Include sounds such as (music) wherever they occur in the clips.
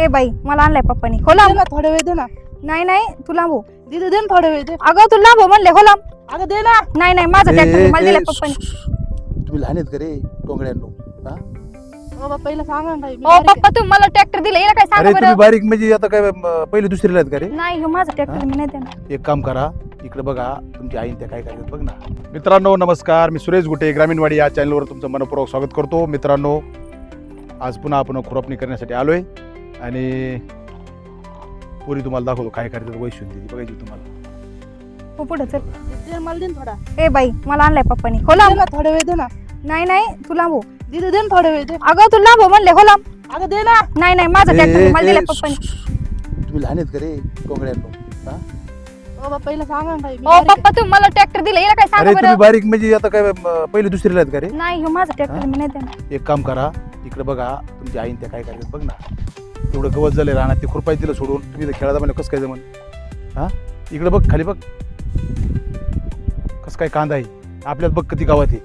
ए बाई मला आणलाय पप्पानी. हो लांब. ना थोडा वेळ दे ना नाही नाही तू लांबू दीदी दे ना थोडा वेळ दे. अगं तू लांबू म्हणले हो लांब. अगं दे ना. नाही नाही माझा ट्रॅक्टर मला दिलाय पप्पानी. तुम्ही लहान आहेत का रे टोंगड्यांनो हा? हो बा पहिलं सांगा ना ताई, मी ओ बारीक पप्पा तुम्ही मला ट्रॅक्टर दिला काय अरे सांगा तुम्ही बरं? बारीक म्हणजे आता काय म, पहिली दुसरीला आहेत का रे? नाही ह्यो माझा ट्रॅक्टर हा? मी नाही देणार. एक काम करा इकडे बघा तुमची आईन त्या काय करतात बघ ना. मित्रांनो नमस्कार. मी सुरेश गुटे ग्रामीणवाडी या चॅनलवर तुमचं मनपूर्वक स्वागत करतो. मित्रांनो आज पुन्हा आपण खुरपणी करण्यासाठी आलोय. आणि पुरी तुम्हाला दाखवतो काय करतात वैशुद्धी बघायची तुम्हाला. हो पुढे चल. दे मला दे ना थोडा. ए बाई मला आणलाय पप्पानी. हो दे लांब ना थोडा वेळ दे ना. नाही नाही तू लांबू. दीदी दे ना थोडा वेळ दे. अगं तू लांबू म्हणले हो लांब अगं दे ना. नाही नाही माझा ए, ट्रॅक्टर मला ए, दिलाय पप्पानी. तुम्ही लहान आहेत का रे? हा? हो पहिलं सांगा ना मी बारीक पप्पा तुम्ही मला ट्रॅक्टर दिला याला काय सांगा अरे तुम्ही बरं. बारीक म्हणजे आता काय म, पहिली दुसरीला आहेत का रे? नाही ह्यो माझा ट्रॅक्टर हा? मी नाही देणार. एक काम करा इकडे बघा तुमची आईन त्या काय करतात बघ ना. तेवढं गवत झाले राहणार ते खुरपाय दिलं सोडून. तुम्ही इथं खेळायला म्हणजे कसं काय जमन? हा? इकडे बघ खाली बघ. कसं काय कांदा आहे? आपल्यात बघ किती गावात आहे.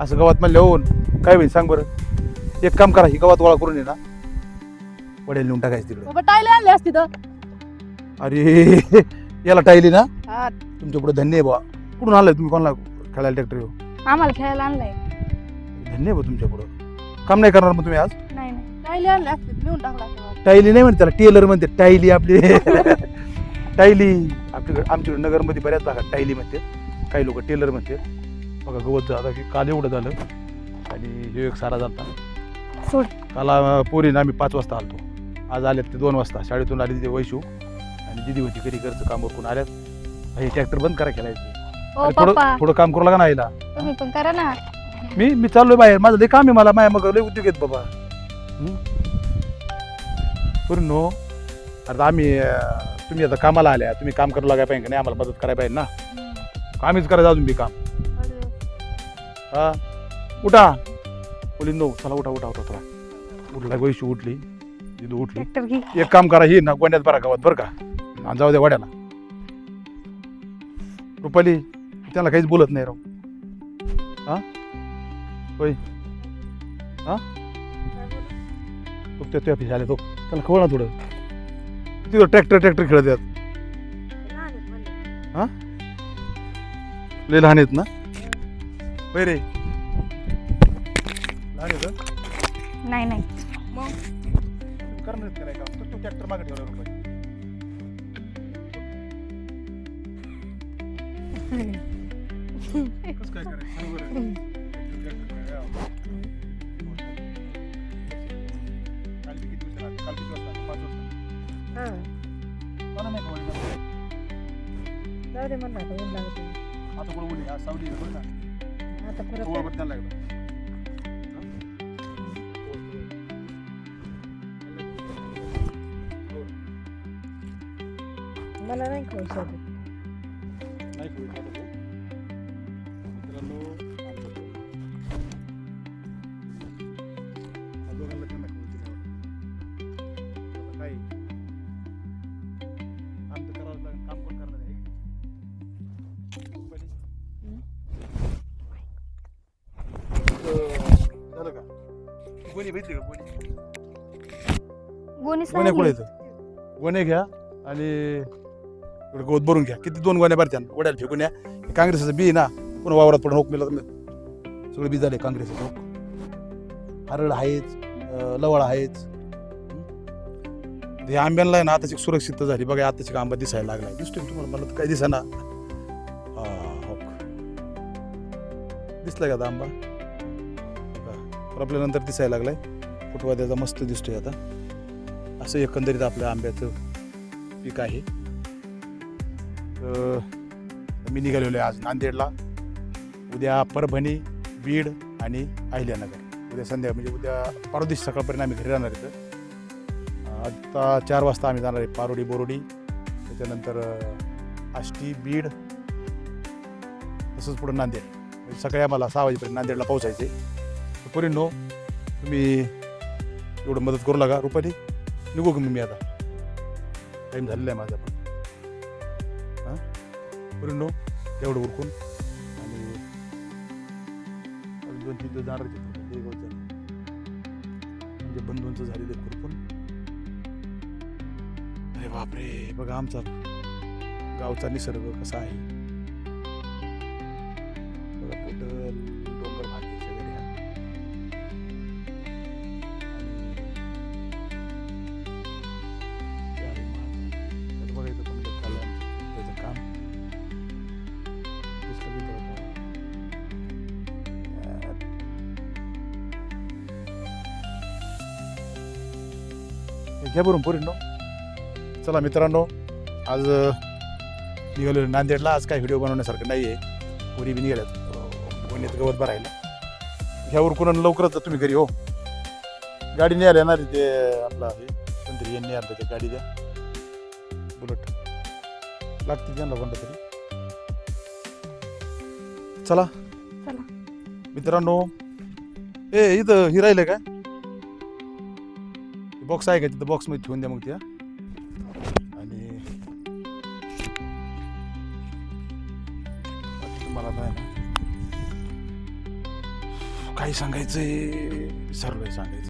असं गावात म्हणलं होऊन काय होईल सांग बरं. एक काम करा ही गावात गोळा करून ये ना. वडेल नेऊन टाकायचं तिकडे. बाबा टायले आणले असते तर. अरे (laughs) याला टायली ना? हा. तुमच्यापुढे धन्य आहे बा कुठून आलाय तुम्ही कोणाला खेळायला ट्रॅक्टर आम्हाला खेळायला आणलाय. धन्य आहे बा तुमच्या पुढं. काम नाही करणार मग तुम्ही आज? नाही नाही. टायले आणले असते नेऊन टाकला असता. टायली नाही म्हणते त्याला टेलर म्हणते टायली आपली. (laughs) टायली. आपल्याकडे आमच्याकडे नगरमध्ये बऱ्याच भागात टायली म्हणते. काही लोक टेलर म्हणते. बघा गवत झालं की काल एवढं झालं. आणि हे एक सारा झाला. काल पोरीनं आम्ही पाच वाजता आलतो. आज आल्यात ते दोन वाजता. शाळेतून आली तिथे वैशू. आणि दिदी होती घरी घरचं काम करून आल्यात. हे ट्रॅक्टर बंद करा अरे थोडं पप्पा थोडं काम करू लागा ना आईला. तुम्ही पण करा ना. मी मी चाललोय बाहेर. माझं लय काम आहे मला. माझ्या मग लय उद्योग आहेत बाबा. पूर्ण. नो आता आम्ही अं, तुम्ही आता कामाला आल्या तुम्ही काम करू लागाय पाहिजे का नाही? आम्हाला मदत करायला पाहिजे ना? आम्हीच करायचं अजून बी काम. हा? उठा. बोली नो चला उठा उठा उठा चला. उठला वैशी उठली. दिदू उठली. ट्रॅक्टर घे. एक काम करा ही ना गोंड्यात बरा गावात बरं का? आणि जाऊ द्या वाड्याला रुपाली त्याला काहीच बोलत नाही राव. हा? होय. हा? तो त्या ऑफिस आले तो त्याला खवळ ना थोडं. तिथं ट्रॅक्टर ट्रॅक्टर खेळत आहेत. हा? लय लहान आहेत ना? होय रे. लहान आहेत हं? नाही नाही. करणार आहेत का नाही काम? तर तू ट्रॅक्टर मागे (laughs) कसं काय करायचं? सांग बरं. जाऊ दे म्हणलं आता ऊन लागत आहे. आता कोण बोलली? आज सावली बरं का? आता परत कोवळा बत्त्याला लागला. मला नाही खाऊ शकत नाही. मित्रांनो, गोणी भेटली का? गोणी. गोणीच गोण्या घ्या आणि इकडे गवत भरून घ्या. किती दोन गोण्या भरत्या वड्याला फेकून या. हे काँग्रेसचं बी आहे ना. पुन्हा वावरात पडून होक मिळत सगळं बी झाले काँग्रेसचं होक हरळ आहेच अं, लवळ आहेच. हं? हे आंब्यांना आहे ना आताची सुरक्षित झाली. बघा आताची आंबा दिसायला लागलाय. दिसतोय का तुम्हाला? मला तर काही दिसा ना होक दिसला का आता आंबा? आपल्यानंतर दिसायला लागलाय. फुटवा त्याचा मस्त दिसतोय आता. असं एकंदरीत आपल्या आंब्याचं पीक आहे. तर मी निघालेलो आहे आज नांदेडला. उद्या परभणी बीड आणि अहिल्यानगर. उद्या संध्या म्हणजे उद्या परवा सकाळपर्यंत आम्ही घरी राहणार इथं. आता चार वाजता आम्ही जाणार आहे पारोडी बोरोडी. त्याच्यानंतर आष्टी बीड. तसंच पुढं नांदेड. म्हणजे सकाळी आम्हाला सहा वाजेपर्यंत नांदेडला पोहोचायचे पुरी नो तुम्ही एवढं मदत करू लागा रुपाली निघू का मग मी आता टाईम झालेला आहे माझा पण हां बरं नो एवढं उरकून आणि अजून दोन तीन दिवस जाणार ते झालं. म्हणजे बंधूंचं झालेलं आहे खुरपून अरे बापरे बघा आमचा गावचा निसर्ग कसा आहे बघा घ्या बरून पोरींनो. चला मित्रांनो आज निघालो नांदेडला. आज काय व्हिडिओ बनवण्यासारखं नाही आहे पुरी बी निघाल्यात. गोणीत गवत भरायला. ह्यावर कुणा लवकरच तुम्ही घरी हो. गाडी नाही आल्या ना ते आपला हे कोणतरी यांनी आणलं ते गाडी द्या. बुलट. लागते त्यांना कोणतं तरी. चला. चला. मित्रांनो ए इथं ही राहिलं काय? बॉक्स आहे का तिथं? बॉक्समध्ये ठेवून द्या मग त्या आणि मला तुम्हाला आता आहे ना काही सांगायचंय विसरलोय सांगायचं